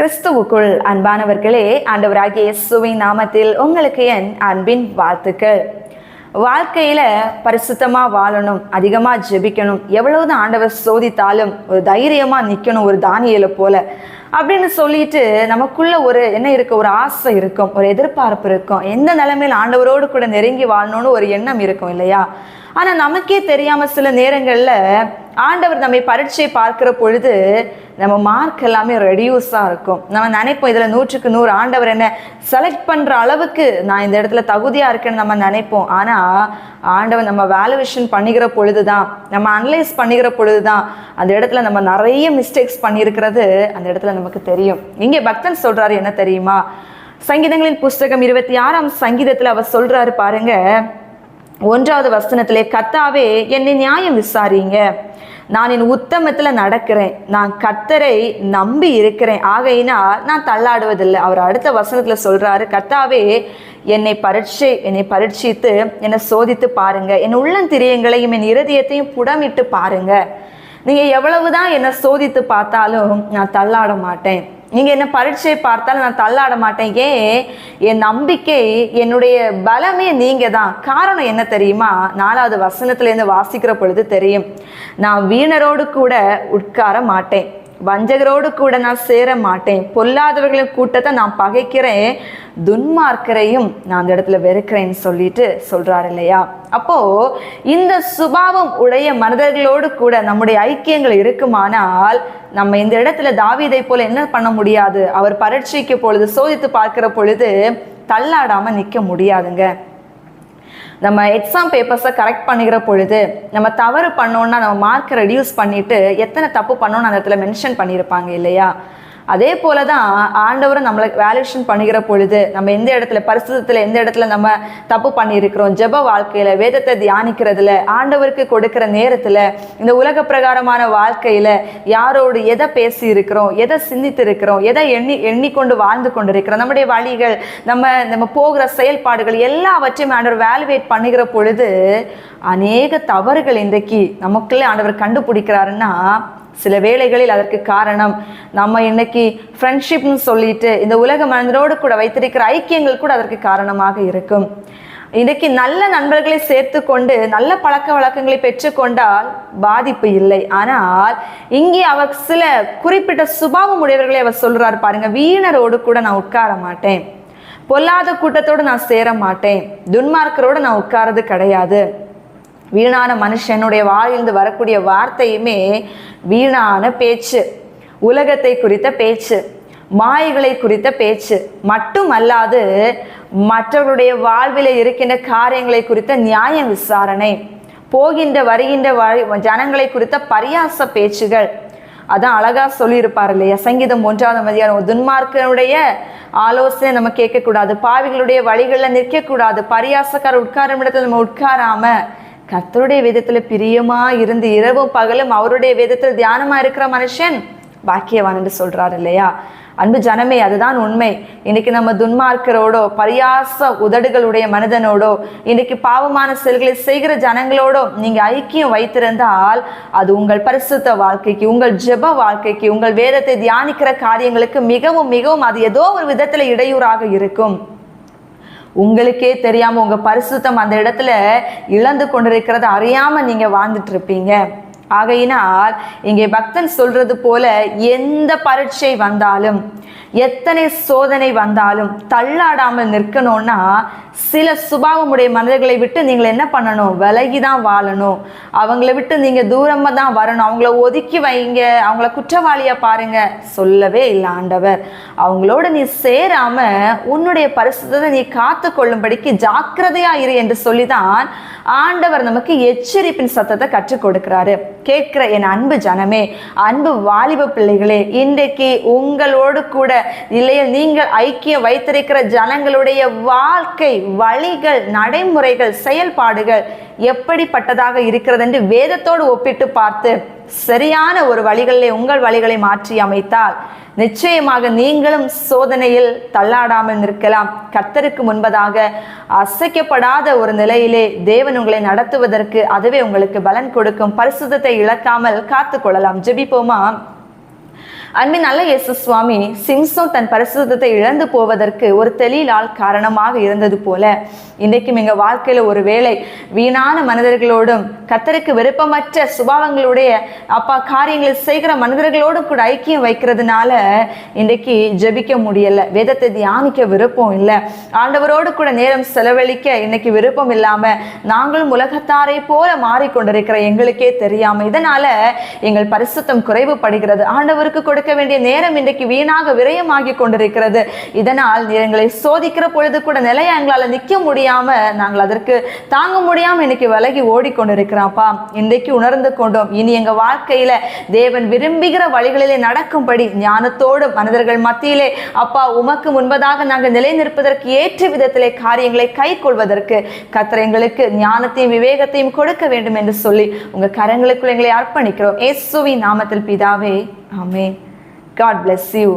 கிறிஸ்துவுக்குள் அன்பானவர்களே ஆண்டவராகிய இயேசுவின் நாமத்தில் உங்களுக்கு என் அன்பின் வாழ்த்துக்கள். வாழ்க்கையில பரிசுத்தமா வாழணும் அதிகமா ஜெபிக்கணும் எவ்வளவுதான் ஆண்டவர் சோதித்தாலும் ஒரு தைரியமா நிக்கணும் ஒரு தானியலை போல அப்படின்னு சொல்லிட்டு நமக்குள்ள ஒரு என்ன இருக்கு ஒரு ஆசை இருக்கும் ஒரு எதிர்பார்ப்பு இருக்கும். எந்த நிலைமையில் ஆண்டவரோடு கூட நெருங்கி வாழணும்னு ஒரு எண்ணம் இருக்கும் இல்லையா? ஆனா நமக்கே தெரியாம சில நேரங்கள்ல ஆண்டவர் நம்மை பரீட்சை பார்க்கிற பொழுது நம்ம மார்க் எல்லாமே ரெடியூஸாக இருக்கும். நம்ம நினைப்போம் இதில் நூற்றுக்கு நூறு ஆண்டவர் என்ன செலக்ட் பண்ணுற அளவுக்கு நான் இந்த இடத்துல தகுதியாக இருக்கேன்னு நம்ம நினைப்போம். ஆனால் ஆண்டவர் நம்ம வேலுவேஷன் பண்ணிக்கிற பொழுது தான் நம்ம அனலைஸ் பண்ணிக்கிற பொழுது தான் அந்த இடத்துல நம்ம நிறைய மிஸ்டேக்ஸ் பண்ணியிருக்கிறது அந்த இடத்துல நமக்கு தெரியும். இங்கே பக்தன் சொல்கிறாரு என்ன தெரியுமா? சங்கீதங்களின் புஸ்தகம் இருபத்தி ஆறாம் சங்கீதத்தில் அவர் சொல்கிறாரு பாருங்க. ஒன்றாவது வசனத்திலே கத்தாவே என்னை நியாயம் விசாரிங்க நான் என் உத்தமத்தில் நடக்கிறேன். நான் கர்த்தரை நம்பி இருக்கிறேன். ஆகையினால் நான் தள்ளாடுவதில்லை. அவர் அடுத்த வசனத்தில் சொல்கிறாரு கர்த்தாவே என்னை பரீட்சை என்னை பரீட்சித்து என்னை சோதித்து பாருங்க. என் உள்ளந்திரியங்களையும் என் இருதயத்தையும் புடமிட்டு பாருங்க. நீங்கள் எவ்வளவுதான் என்னை சோதித்து பார்த்தாலும் நான் தள்ளாட மாட்டேன். நீங்கள் என்ன பரீட்சை பார்த்தாலும் நான் தள்ளாட மாட்டேன். ஏன்? என் நம்பிக்கை என்னுடைய பலமே நீங்கள் தான் காரணம் என்ன தெரியுமா? நாலாவது வசனத்துலேருந்து வாசிக்கிற பொழுது தெரியும். நான் வீணரோடு கூட உட்கார மாட்டேன். வஞ்சகரோடு கூட நான் சேர மாட்டேன். பொல்லாதவர்களின் கூட்டத்தை நான் பகைக்கிறேன். துன்மார்க்கரையும் நான் அந்த இடத்துல வெறுக்கிறேன்னு சொல்லிட்டு சொல்றாரு இல்லையா? அப்போ இந்த சுபாவம் உடைய மனிதர்களோடு கூட நம்முடைய ஐக்கியங்கள் இருக்குமானால் நம்ம இந்த இடத்துல தாவிதை போல என்ன பண்ண முடியாது? அவர் பரீட்சைக்கு பொழுது சோதித்து பார்க்கிற பொழுது தள்ளாடாம நிற்க முடியாதுங்க. நம்ம எக்ஸாம் பேப்பர்ஸை கரெக்ட் பண்ணிக்கிற பொழுது நம்ம தவறு பண்ணோன்னா நம்ம மார்க்கை ரெடியூஸ் பண்ணிட்டு எத்தனை தப்பு பண்ணோன்னு அந்த இடத்துல மென்ஷன் பண்ணியிருப்பாங்க இல்லையா? அதே போல தான் ஆண்டவரும் நம்மளை வேல்யூஷன் பண்ணிக்கிற பொழுது நம்ம எந்த இடத்துல பரிசுத்தத்தில் எந்த இடத்துல நம்ம தப்பு பண்ணியிருக்கிறோம் ஜெப வாழ்க்கையில் வேதத்தை தியானிக்கிறதுல ஆண்டவருக்கு கொடுக்கிற நேரத்தில் இந்த உலக பிரகாரமான வாழ்க்கையில் யாரோடு எதை பேசி இருக்கிறோம் எதை சிந்தித்து இருக்கிறோம் எதை எண்ணி எண்ணிக்கொண்டு வாழ்ந்து கொண்டு இருக்கிறோம் நம்முடைய வழிகள் நம்ம நம்ம போகிற செயல்பாடுகள் எல்லாவற்றையும் ஆண்டவர் வேல்யூவேட் பண்ணுகிற பொழுது அநேக தவறுகள் இன்றைக்கு நமக்குள்ளே ஆண்டவர் கண்டுபிடிக்கிறாருன்னா சில வேளைகளில் அதற்கு காரணம். நம்ம இன்னைக்கு ஃப்ரெண்ட்ஷிப்னு சொல்லிட்டு இந்த உலக மனிதரோடு கூட வைத்திருக்கிற ஐக்கியங்கள் கூட அதற்கு காரணமாக இருக்கும். இன்னைக்கு நல்ல நண்பர்களை சேர்த்து கொண்டு நல்ல பழக்க வழக்கங்களை பெற்றுக்கொண்டால் பாதிப்பு இல்லை. ஆனால் இங்கே அவர் சில குறிப்பிட்ட சுபாவம் உடையவர்களை அவர் சொல்றாரு பாருங்க. வீணரோடு கூட நான் உட்கார மாட்டேன். பொல்லாத கூட்டத்தோடு நான் சேர மாட்டேன். துன்மார்க்கரோடு நான் உட்காரது கிடையாது. வீணான மனுஷனுடைய வாயிலிருந்து வரக்கூடிய வார்த்தையுமே வீணான பேச்சு. உலகத்தை குறித்த பேச்சு மாயைகளை குறித்த பேச்சு. மட்டுமல்லாது மற்றவர்களுடைய வாழ்வில் இருக்கின்ற காரியங்களை குறித்த நியாய விசாரணை போகின்ற வருகின்ற வழி ஜனங்களை குறித்த பரியாச பேச்சுகள். அதான் அழகா சொல்லியிருப்பார் இல்லையா? சங்கீதம் ஒன்றாவது மதியானம் துன்மார்க்கனுடைய ஆலோசனை நம்ம கேட்கக்கூடாது. பாவிகளுடைய வழிகளில் நிற்கக்கூடாது. பரியாசக்கார உட்காரும் இடத்துல நம்ம உட்காராமல் கர்த்தருடைய வேதத்தில் பிரியமா இருந்து இரவும் பகலும் அவருடைய வேதத்தில் தியானமா இருக்கிற மனுஷன் பாக்கியவான் என்று சொல்றாரு இல்லையா? அன்பு ஜனமே அதுதான் உண்மை. இன்னைக்கு நம்ம துன்மார்க்கரோடோ பரியாச உதடுகளுடைய மனிதனோடோ இன்னைக்கு பாவமான செயல்களை செய்கிற ஜனங்களோடோ நீங்க ஐக்கியம் வைத்திருந்தால் அது உங்கள் பரிசுத்த வாழ்க்கைக்கு உங்கள் ஜெப வாழ்க்கைக்கு உங்கள் வேதத்தை தியானிக்கிற காரியங்களுக்கு மிகவும் மிகவும் அது ஏதோ ஒரு விதத்துல இடையூறாக இருக்கும். உங்களுக்கே தெரியாம உங்க பரிசுத்தம் அந்த இடத்துல இழந்து கொண்டிருக்கிறத அறியாம நீங்க வாழ்ந்துட்டு இருப்பீங்க ஆகையினால் இங்கே பக்தன் சொல்றது போல எந்த பரீட்சை வந்தாலும் எத்தனை சோதனை வந்தாலும் தள்ளாடாமல் நிற்கணும்னா சில சுபாவமுடைய மனிதர்களை விட்டு நீங்கள் என்ன பண்ணணும்? விலகி தான் வாழணும். அவங்கள விட்டு நீங்கள் தூரமாக தான் வரணும். அவங்கள ஒதுக்கி வைங்க. அவங்கள குற்றவாளியாக பாருங்க. சொல்லவே இல்லை ஆண்டவர். அவங்களோட நீ சேராம உன்னுடைய பரிசுத்தத்தை நீ காத்து கொள்ளும்படிக்கு ஜாக்கிரதையாக இரு என்று சொல்லி தான் ஆண்டவர் நமக்கு எச்சரிப்பின் சத்தத்தை கற்றுக் கொடுக்கிறாரு. கேட்கிற என் அன்பு ஜனமே அன்பு வாலிப பிள்ளைகளே இன்றைக்கு உங்களோடு கூட இல்லையில் நீங்கள் ஐக்கியம் வைத்திருக்கிற ஜனங்களுடைய வாழ்க்கை வழிகள் நடைமுறைகள் செயல்பாடுகள் எப்படிப்பட்டதாக இருக்கிறது என்று வேதத்தோடு ஒப்பிட்டு பார்த்து சரியான ஒரு வழிகளிலே உங்கள் வழிகளை மாற்றி அமைத்தால் நிச்சயமாக நீங்களும் சோதனையில் தள்ளாடாமல் நிற்கலாம். கர்த்தருக்கு முன்பதாக அசைக்கப்படாத ஒரு நிலையிலே தேவன் உங்களை நடத்துவதற்கு அதுவே உங்களுக்கு பலன் கொடுக்கும். பரிசுத்தத்தை இழக்காமல் காத்து கொள்ளலாம் ஜெபிப்போமா? அன்பின் நல்ல இயேசு சுவாமி சிம்சோன் தன் பரிசுத்தத்தை இழந்து போவதற்கு ஒரு தெளிலால் காரணமாக இருந்தது போல. இன்றைக்கும் எங்கள் வாழ்க்கையில் ஒரு வேலை வீணான மனிதர்களோடும் கத்தருக்கு விருப்பமற்ற சுபாவங்களுடைய அப்பா காரியங்களை செய்கிற மனிதர்களோடும் கூட ஐக்கியம் வைக்கிறதுனால இன்றைக்கு ஜெபிக்க முடியலை வேதத்தை தியானிக்க விருப்பம் இல்லை. ஆண்டவரோடு கூட நேரம் செலவழிக்க இன்னைக்கு விருப்பம் இல்லாமல் நாங்களும் உலகத்தாரை போல மாறிக்கொண்டிருக்கிற எங்களுக்கே தெரியாமல் இதனால எங்கள் பரிசுத்தம் குறைவுபடுகிறது. ஆண்டவருக்கு கூட கொடுக்க வேண்டிய நேரம் இன்றைக்கு வீணாக விரயமாகி கொண்டிருக்கிறது. இதனால் எங்களை சோதிக்கிற பொழுது கூட நிலையா எங்களால் நிற்க முடியாம நாங்கள் அதற்கு தாங்க முடியாம இன்னைக்கு விலகி ஓடிக்கொண்டிருக்கிறாப்பா இன்றைக்கு உணர்ந்து கொண்டோம். இனி எங்க வாழ்க்கையில தேவன் விரும்புகிற வழிகளிலே நடக்கும்படி ஞானத்தோடு மனிதர்கள் மத்தியிலே அப்பா உமக்கு முன்பதாக நாங்கள் நிலை நிற்பதற்கு ஏற்ற விதத்திலே காரியங்களை கை கொள்வதற்கு கத்தர் எங்களுக்கு ஞானத்தையும் விவேகத்தையும் கொடுக்க வேண்டும் என்று சொல்லி உங்க கரங்களுக்குள் எங்களை அர்ப்பணிக்கிறோம். இயேசுவின் நாமத்தில் பிதாவே ஆமே காட் bless you